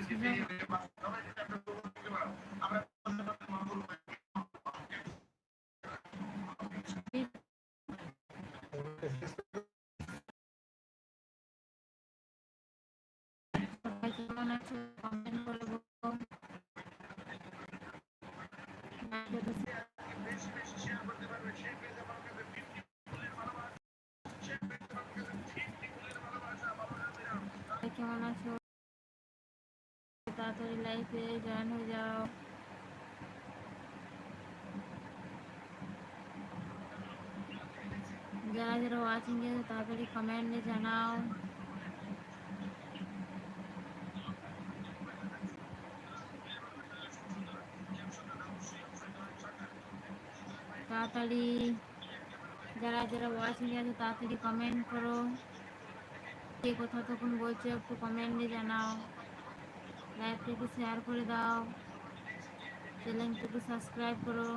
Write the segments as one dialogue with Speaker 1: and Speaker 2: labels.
Speaker 1: সবাই তাড়াতাড়ি লাইফে জয়েন হয়ে যাও যারা যারা ওয়াচিং আছে তাড়াতাড়ি কমেন্টে জানাও তাড়াতাড়ি যারা যারা ওয়াচিং আছে তাড়াতাড়ি কমেন্ট করো কে কোথা তখন বলছো একটু কমেন্টে জানাও লাইভটা একটু শেয়ার করে দাও। চ্যানেলটা একটু সাবস্ক্রাইব করো।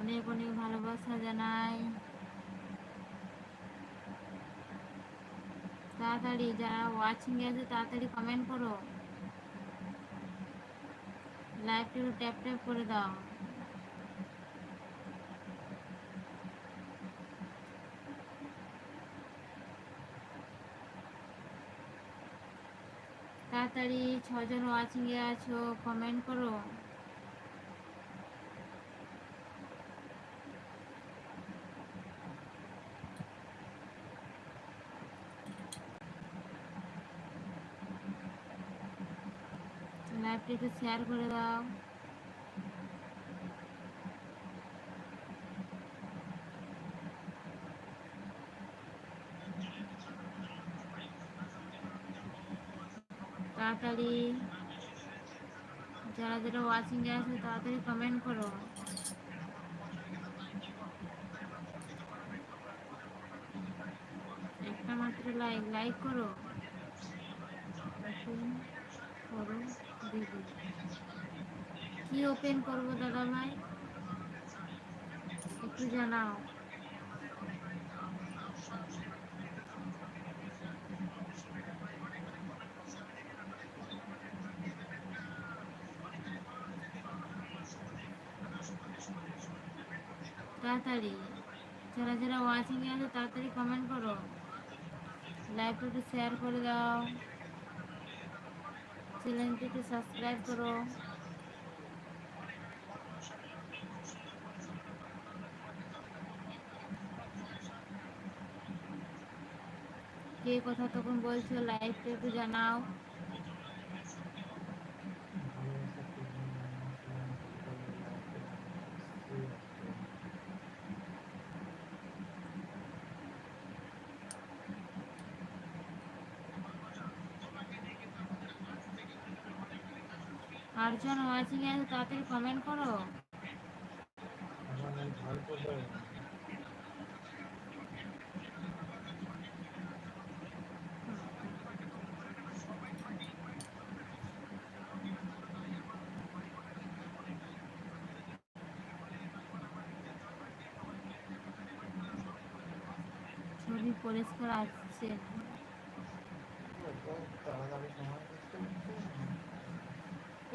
Speaker 1: অনেক অনেক ভালোবাসা জানাই। তাড়াতাড়ি যারা ওয়াচিং আছে, তাড়াতাড়ি কমেন্ট করো। লাইভটা একটু ট্যাপ ট্যাপ করে দাও। তাড়াতাড়ি ছজন ওয়াচিং এ আছো কমেন্ট করো। লাইভটা একটু শেয়ার করে দাও তাড়াতাড়ি যারা এ আছে, তাড়াতাড়ি কমেন্ট করো। একটা মাত্র লাইক লাইক করো। করো দিদি কি ওপেন করব দাদা ভাই একটু জানাও তাড়াতাড়ি যারা যারা ওয়াচিং এ আছে, তাড়াতাড়ি কমেন্ট করো। লাইভটা একটু শেয়ার করে দাও। চ্যানেলটি একটু সাবস্ক্রাইব করো। কে কথা তখন বলছো লাইভটা একটু জানাও। আটজন ওয়াচিং আছে তাড়াতাড়ি কমেন্ট করো। ছবি পরিষ্কার আসছে।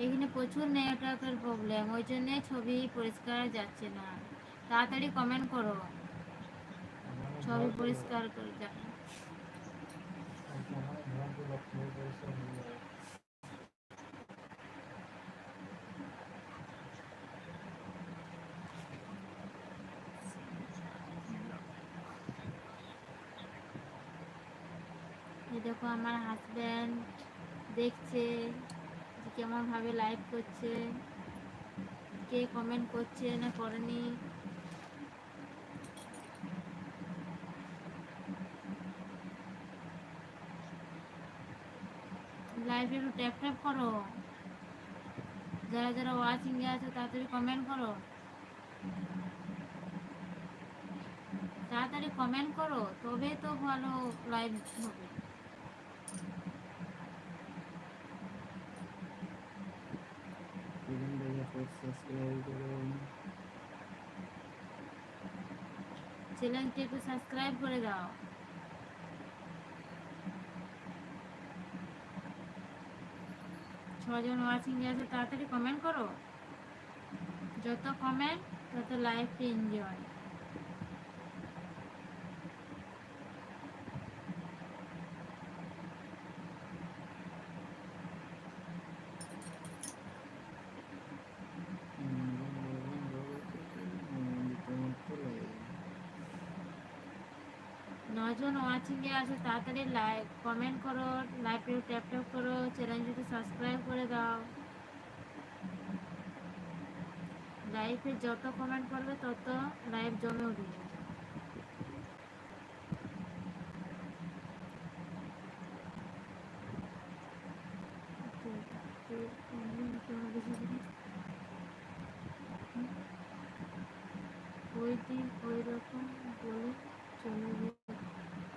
Speaker 1: এখানে প্রচুর নেটওয়ার্কের প্রবলেম ওই জন্য ছবি পরিষ্কার যাচ্ছে না। তাড়াতাড়ি কমেন্ট করো। ছবি পরিষ্কার করে এই দেখো আমার হাজব্যান্ড দেখছে। কেমনভাবে লাইভ করছে, কে কমেন্ট করছে না করেনি। লাইভে একটু ট্যাপ ট্যাপ করো। যারা যারা ওয়াচিং এ আছে, তাড়াতাড়ি কমেন্ট করো। তাড়াতাড়ি কমেন্ট করো তবে তো ভালো লাইভ হবে
Speaker 2: লাইক সাবস্ক্রাইব করুন
Speaker 1: চ্যানেলটি একটু সাবস্ক্রাইব করে দাও। ছজন ওয়াচিং আছে, তাড়াতাড়ি কমেন্ট করো। যত কমেন্ট তত লাইফটি এনজয় নজন ওয়াচিং এ আছে তাড়াতাড়ি লাইক কমেন্ট করো লাইভে ট্যাপ ট্যাপ করো চ্যানেলটিকে সাবস্ক্রাইব করে দাও। লাইভে যত কমেন্ট করবে, তত লাইভ জমে উঠবে ওই দিন ওই রকম বলে চলে গে-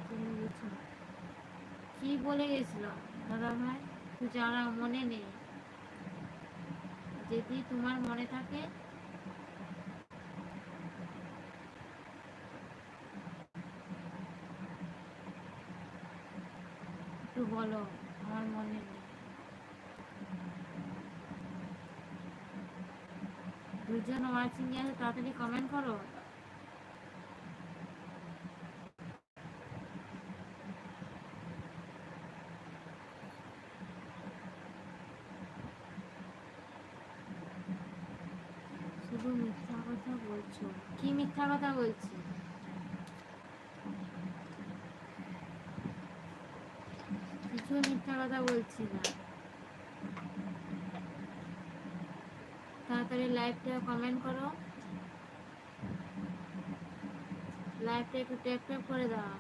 Speaker 1: চলে গেছিল কি বলে গেছিল দাদা জানা মনে নেই, যদি তোমার মনে থাকে, একটু বলো, আমার মনে নেই। দুজন ওয়াচিং আছে, তাড়াতাড়ি কমেন্ট করো শুধু মিথ্যা কথা বলছো কি মিথ্যা কথা বলছি কিছু মিথ্যা কথা বলছি না তাড়াতাড়ি লাইভটা কমেন্ট করো। লাইভটা একটু ট্যাপ ট্যাপ করে দাও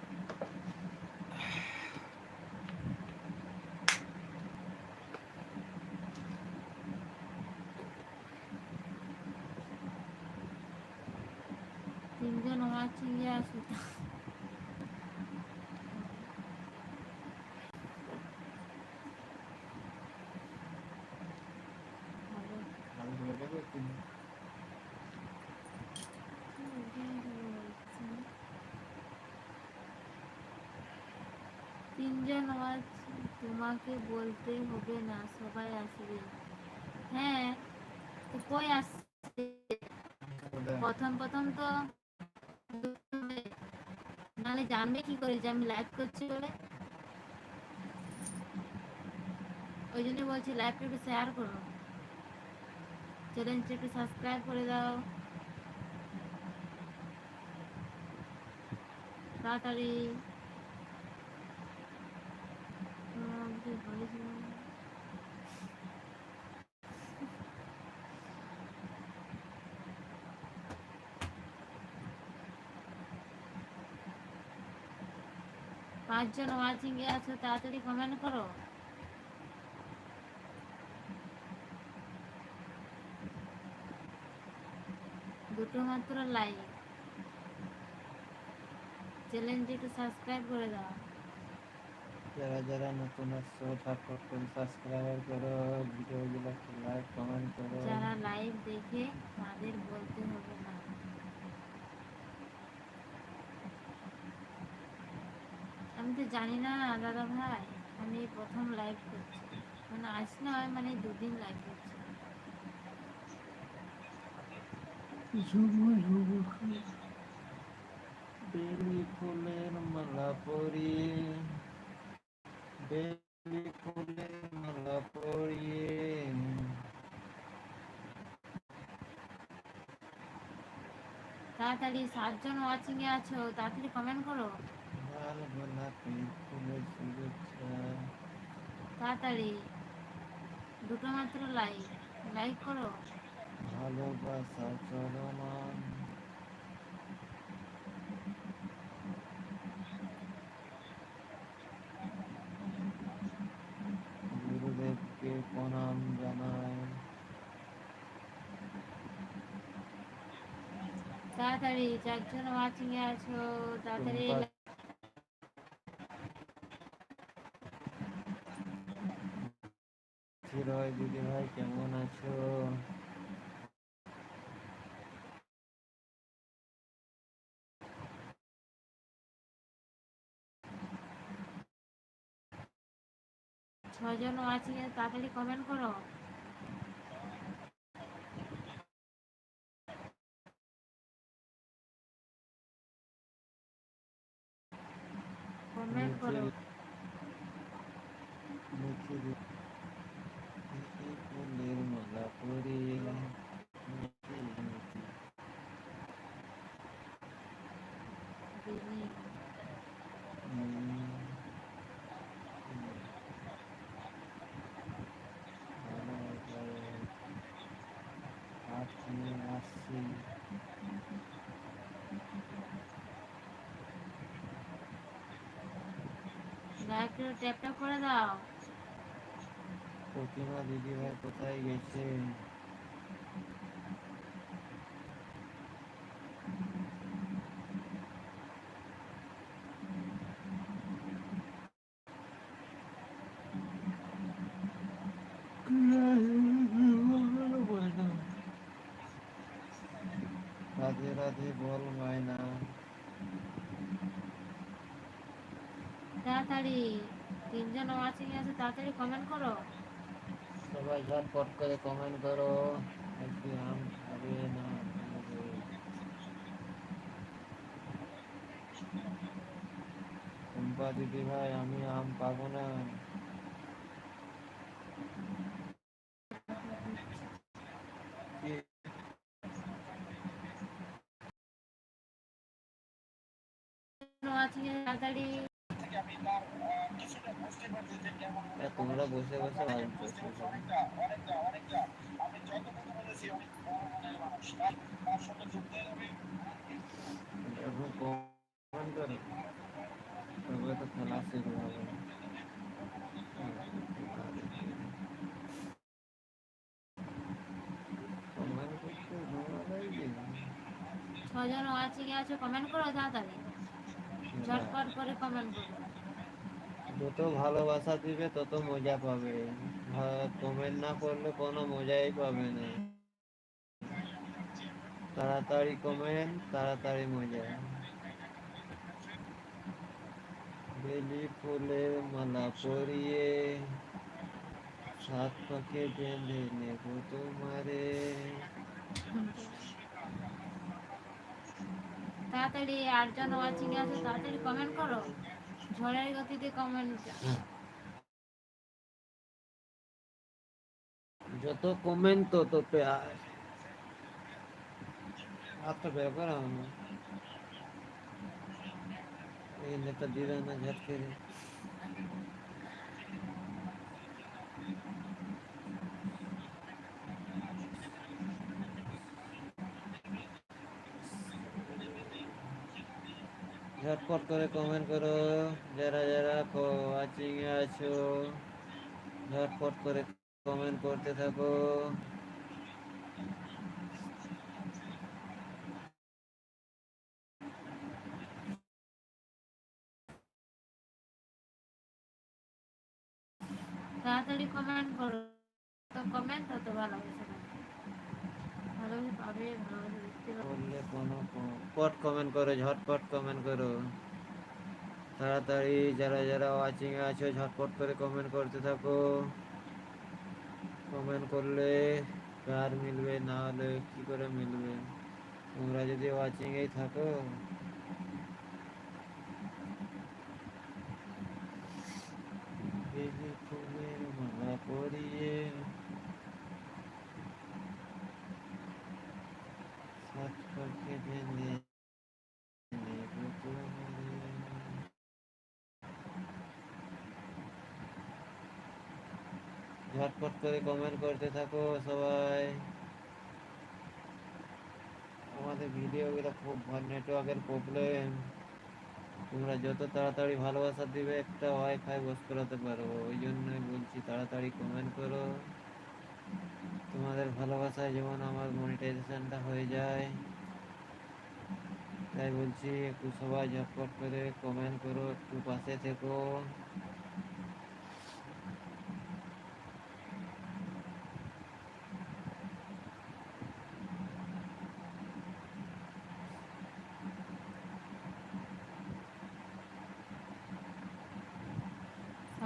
Speaker 1: তিনজন ওয়াচিং এ আছে তিনজন আওয়াজ তোমাকে বলতে হবে না, সবাই আসবে। হ্যাঁ কই আসছে? প্রথম প্রথম তো নাহলে জানবে কি করে যে আমি লাইভ করছি বলে। ওই জন্য বলছি লাইভটা একটু শেয়ার করো। চ্যানেলটা একটু সাবস্ক্রাইব করে দাও। তাড়াতাড়ি। পাঁচজন ওয়াচিং এ আছো, তাড়াতাড়ি কমেন্ট করো। দুটো মাত্র লাইক চ্যানেলটি একটু সাবস্ক্রাইব করে দাও।
Speaker 2: যারা যারা নতুন আসছো সাপোর্ট করো সাবস্ক্রাইব করো ভিডিওগুলো লাইক কমেন্ট করো।
Speaker 1: যারা লাইভ দেখে তাদের বলতে হবে না। আমি তো জানি না দাদা ভাই আমি প্রথম লাইভ করছি। মানে আজ নয় মানে দুদিন লাইভ করছি।
Speaker 2: বেলি ফুলের মালা পরিয়ে
Speaker 1: তাড়াতাড়ি সাতজন ওয়াচিং এ আছো, তাড়াতাড়ি কমেন্ট করো।
Speaker 2: শুভেচ্ছা
Speaker 1: তাড়াতাড়ি। দুটো মাত্র লাইক লাইক করো।
Speaker 2: ভালোবাসা চলমান
Speaker 1: তাড়াতাড়ি যার ওয়াচিং এ আছো তাড়াতাড়ি
Speaker 2: চিরয় দিদি ভাই কেমন আছো?
Speaker 1: ছজন আছে এ তাড়াতাড়ি কমেন্ট করো। কমেন্ট করো
Speaker 2: মুখে দি- মুখে ফুলের মালা পরিয়ে মুখে মুখে
Speaker 1: দিদি
Speaker 2: উম, ভালো করে হাত নিয়ে আসছি প্রতিমা দিদিভাই কোথায় গেছে? রাধে রাধে বল মায়না
Speaker 1: তাড়াতাড়ি তিনজন ওয়াচিং আছে তাড়াতাড়ি কমেন্ট করো
Speaker 2: সবাই ঝটপট করে কমেন্ট করো আজকে আম খাবে না। টুম্পা দিদি ভাই আমি আম পাবো না কি?
Speaker 1: তাড়াতাড়ি
Speaker 2: তোমরা বসে বসে খেলা শুরু হবে
Speaker 1: ছজন ওয়াচিং এ আছে কমেন্ট করো তাড়াতাড়ি।
Speaker 2: যত ভালোবাসা দিবে, তত মজা পাবে। কমেন্ট না করলে কোনো মজাই পাবে না। তাড়াতাড়ি কমেন্ট তাড়াতাড়ি মজা। বেলি ফুলের মালা পরিয়ে, সাত পাকে বেঁধে নেব তোমারে।
Speaker 1: তাড়াতাড়ি আটজন ওয়াচিং আছে, তাড়াতাড়ি কমেন্ট করো। ঝড়ের গতিতে কমেন্ট
Speaker 2: যত কমেন্ট তত প্যার। বের করা। হলো এই নেতা দিবে না ঝটকে ঝটপট করে কমেন্ট করো। যারা যারা এ আছো ঝটপট করে কমেন্ট করতে থাকো।
Speaker 1: তাড়াতাড়ি কমেন্ট করো। তো কমেন্ট তত ভালোবাসে ভালোবাসে পাবে ভালোবাসে
Speaker 2: বললে কোনো পট কমেন্ট করো, ঝটপট কমেন্ট করো। তাড়াতাড়ি যারা যারা ওয়াচিং এ আছো, ঝটপট করে কমেন্ট করতে থাকো। কমেন্ট করলে কার মিলবে, না হলে কি করে মিলবে? তোমরা যদি ওয়াচিং এই থাকো বেলি ফুলের মালা পরিয়ে সাত পাকে বেঁধে নেব তোমারে। ঝটপট করে কমেন্ট করতে থাকো সবাই। আমাদের ভিডিওগুলো খুব নেটওয়ার্কের প্রবলেম তোমরা যত তাড়াতাড়ি ভালোবাসা দিবে একটা ওয়াইফাই বস করাতে পারো, ওই জন্যই বলছি তাড়াতাড়ি কমেন্ট করো। তোমাদের ভালোবাসায় যেমন আমার মনিটাইজেশনটা হয়ে যায়, তাই বলছি একটু সবাই ঝটপট করে কমেন্ট করো, একটু পাশে থেকো।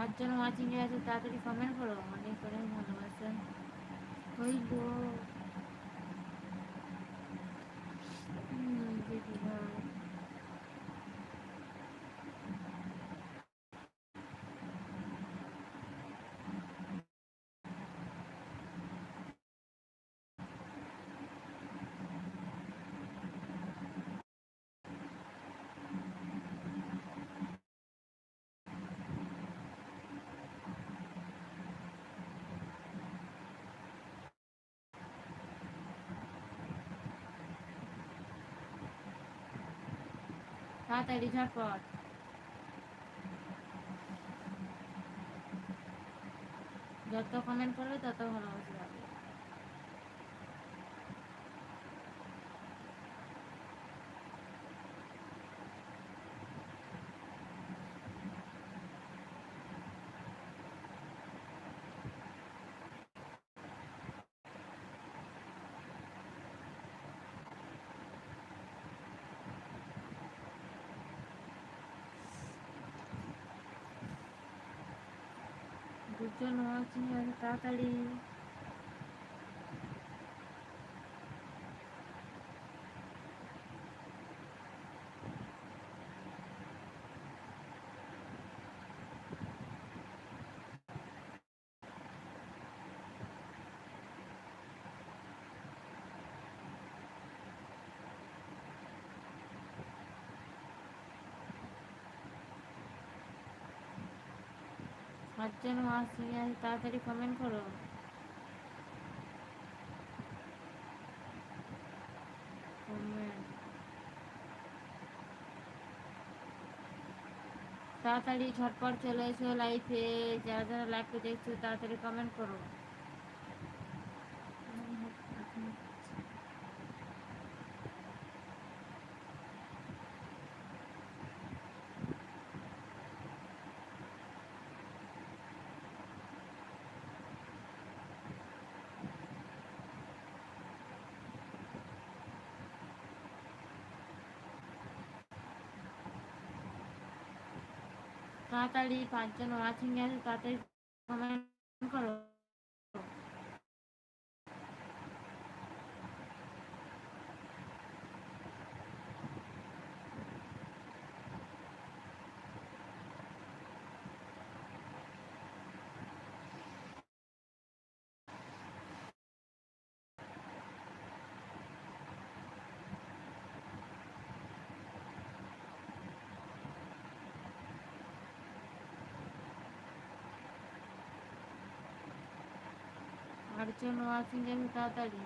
Speaker 1: পাঁচজন ওয়াচিং এ আছে তাড়াতাড়ি কমেন্ট করো। অনেক অনেক ভালোবাসা ওই গো হুম, দিদি ভাই তাড়াতাড়ি ঝটপট। যত কমেন্ট করবে তত ভালোবাসা পাবে দুজন ওয়াচিং আছে তাড়াতাড়ি। পাঁচজন নিয়ে আছে তাড়াতাড়ি কমেন্ট করো। তাড়াতাড়ি ঝটপট চলে এসো লাইফে যারা যারা লাইফে দেখছ, তাড়াতাড়ি কমেন্ট করো। তাড়াতাড়ি পাঁচজন ওয়াচিং আছে তাড়াতাড়ি কমেন্ট করো। আটজন ওয়াচিং আছে তাড়াতাড়ি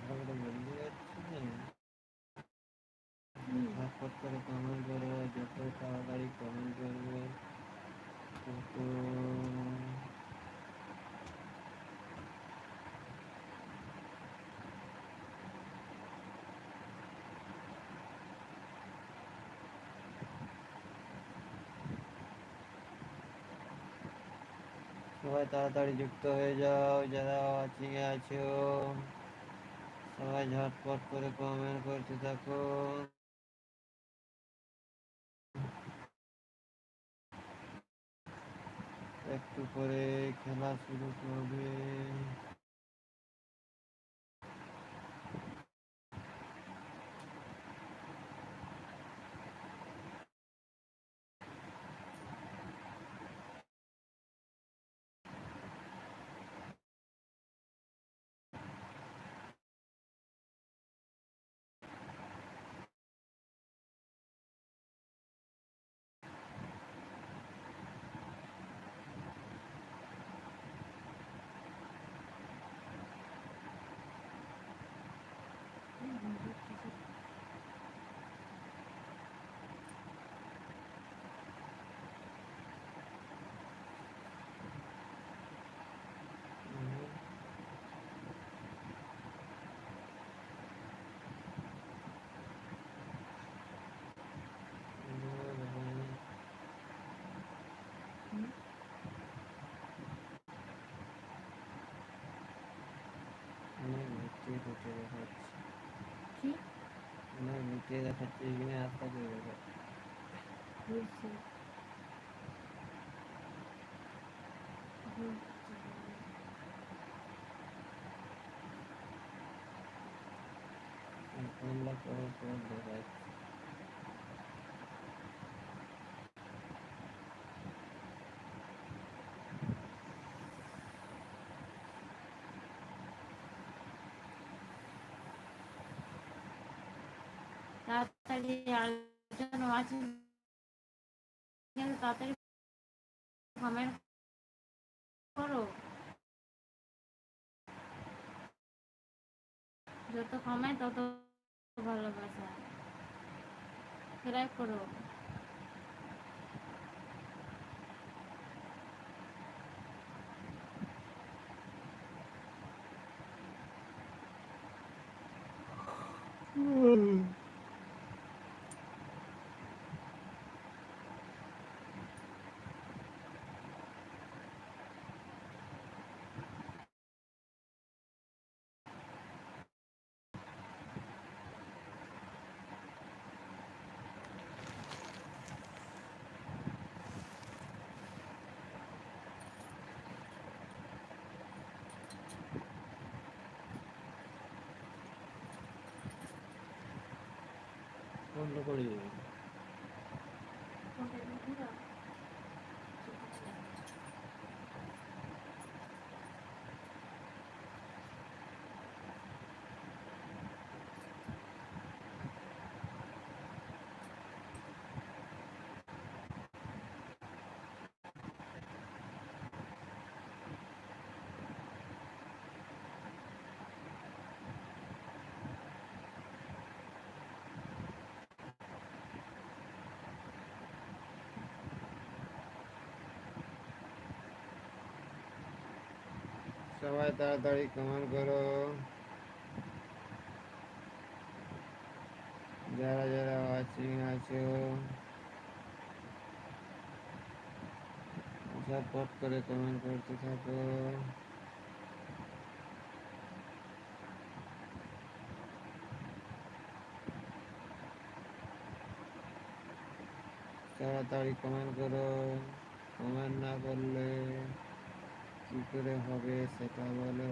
Speaker 2: ভালো করে বলতে যাচ্ছি না
Speaker 1: হুম।
Speaker 2: ঝটপট করে কমেন্ট করো যত তাড়াতাড়ি কমেন্ট করবে তত সবাই তাড়াতাড়ি যুক্ত হয়ে যাও, যারা ওয়াচিংয়ে আছো। সবাই ঝটপট করে কমেন্ট করতে থাকো। একটু করে খেলা শুরু করবে অনেক ঢুকে দেখাচ্ছে।
Speaker 1: কি?
Speaker 2: অনেক ভিতরে দেখাচ্ছে এখানে আস্তে করে দেখাচ্ছে।
Speaker 1: তাড়াতাড়ি আলোচনা আছে। তাড়াতাড়ি কমেন্ট করো। যত কমেন্ট তত ভালোবাসা। সাবস্ক্রাইব করো।
Speaker 2: বন্ধ করে দিবি। সবাই তাড়াতাড়ি কমেন্ট করো। যারা যারা ওয়াচিং আছো ঝটপট করে কমেন্ট করতে থাকো। তাড়াতাড়ি কমেন্ট করো। কমেন্ট না করলে কি করে হবে সেটা বলো।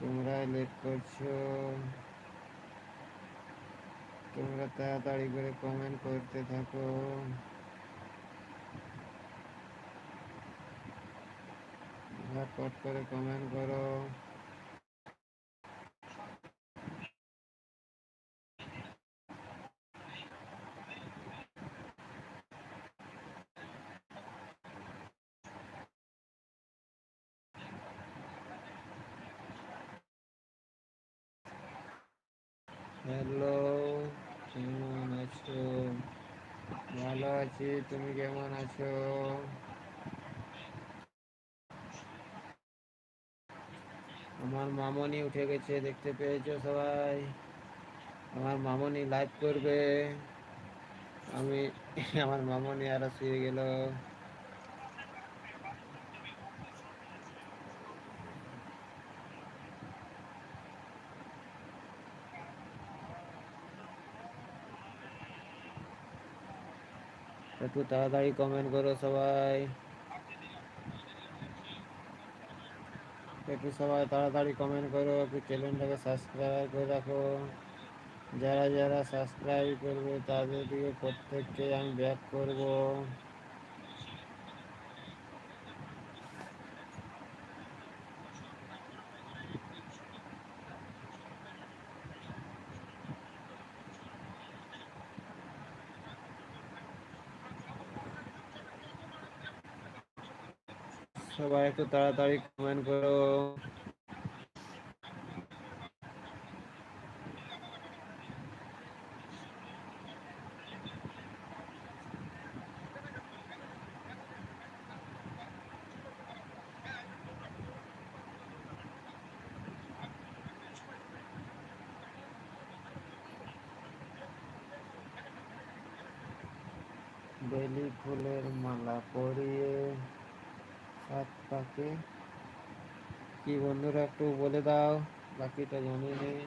Speaker 2: তোমরা লেট করছ। তোমরা তাড়াতাড়ি করে কমেন্ট করতে থাকো। ঝটপট করে কমেন্ট করো হ্যালো কেমন আছো ভালো আছি তুমি কেমন আছো? আমার মামনি উঠে গেছে, দেখতে পেয়েছ সবাই? আমার মামনি লাইভ করবে। আমি, আমার মামনি আরও শুয়ে গেল। একটু তাড়াতাড়ি কমেন্ট করো সবাই। একটু সবাই তাড়াতাড়ি কমেন্ট করো, একটু চ্যানেলটাকে সাবস্ক্রাইব করে রাখো। যারা যারা সাবস্ক্রাইব করবে তাদের দিকে প্রত্যেককে আমি ব্যাক করব। সবাই একটু তাড়াতাড়ি কমেন্ট করো বেলি ফুলের মালা পরিয়ে সাত পাকে কি বন্ধুরা একটু বলে দাও বাকিটা জানি নেই